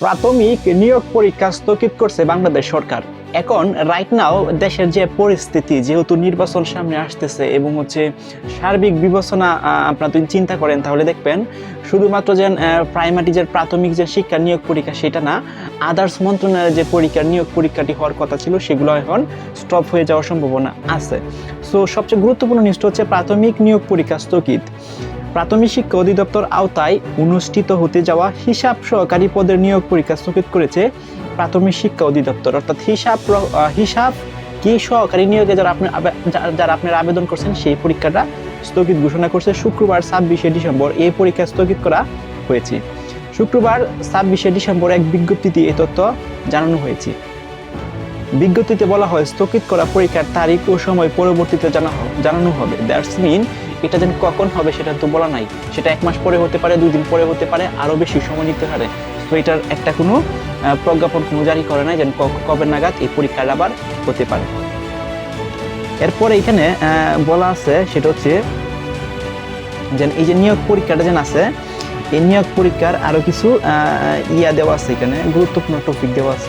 প্রাথমিক নিয়োগ পরীক্ষা স্থগিত করছে বাংলাদেশ সরকার। এখন রাইট নাও দেশের যে পরিস্থিতি যেহেতু নির্বাচন সামনে আসতেছে এবং হচ্ছে সার্বিক বিবেচনা আপনারা যদি চিন্তা করেন তাহলে দেখবেন শুধুমাত্র যে প্রাইমারি যে প্রাথমিক যে শিক্ষা নিয়োগ পরীক্ষা সেটা না আদার্স মন্ত্রণালয়ের যে পরীক্ষা, নিয়োগ পরীক্ষাটি হওয়ার কথা ছিল সেগুলো এখন স্টপ হয়ে যাওয়ার সম্ভাবনা আছে। সো সবচেয়ে গুরুত্বপূর্ণ নিউজটা হচ্ছে প্রাথমিক নিয়োগ পরীক্ষা স্থগিত। প্রাথমিক শিক্ষা অধিদপ্তর আওতায় অনুষ্ঠিত হতে যাওয়া হিসাব সহকারী পদের নিয়োগ পরীক্ষা স্থগিত করেছে প্রাথমিক শিক্ষা অধিদপ্তর। অর্থাৎ হিসাব হিসাব কি সহকারী নিয়োগে যারা আপনি যারা আপনারা আবেদন করছেন, সেই পরীক্ষাটা স্থগিত ঘোষণা করছে শুক্রবার, ছাব্বিশে ডিসেম্বর। এই পরীক্ষা স্থগিত করা হয়েছে। শুক্রবার, ছাব্বিশে ডিসেম্বর এক বিজ্ঞপ্তিতে এই তথ্য জানানো হয়েছে। বিজ্ঞপ্তিতে বলা হয়, স্থগিত করা পরীক্ষার তারিখ ও সময় পরবর্তীতে জানা জানানো হবে। দ্যাটস মিন এটা যেন কখন হবে সেটা তো বলা নাই। সেটা এক মাস পরে হতে পারে, দুই দিন পরে হতে পারে, আরও বেশি সময় নিতে পারে। তো এটার একটা কোনো প্রজ্ঞাপন কোনো জারি করে নাই যেন কবে নাগাদ এই পরীক্ষাটা আবার হতে পারে। এরপরে এখানে বলা আছে, সেটা হচ্ছে যেন এই যে নিয়োগ পরীক্ষাটা যেন আছে, এই নিয়োগ পরীক্ষার আরও কিছু ইয়া দেওয়া আছে এখানে, গুরুত্বপূর্ণ টপিক দেওয়া আছে।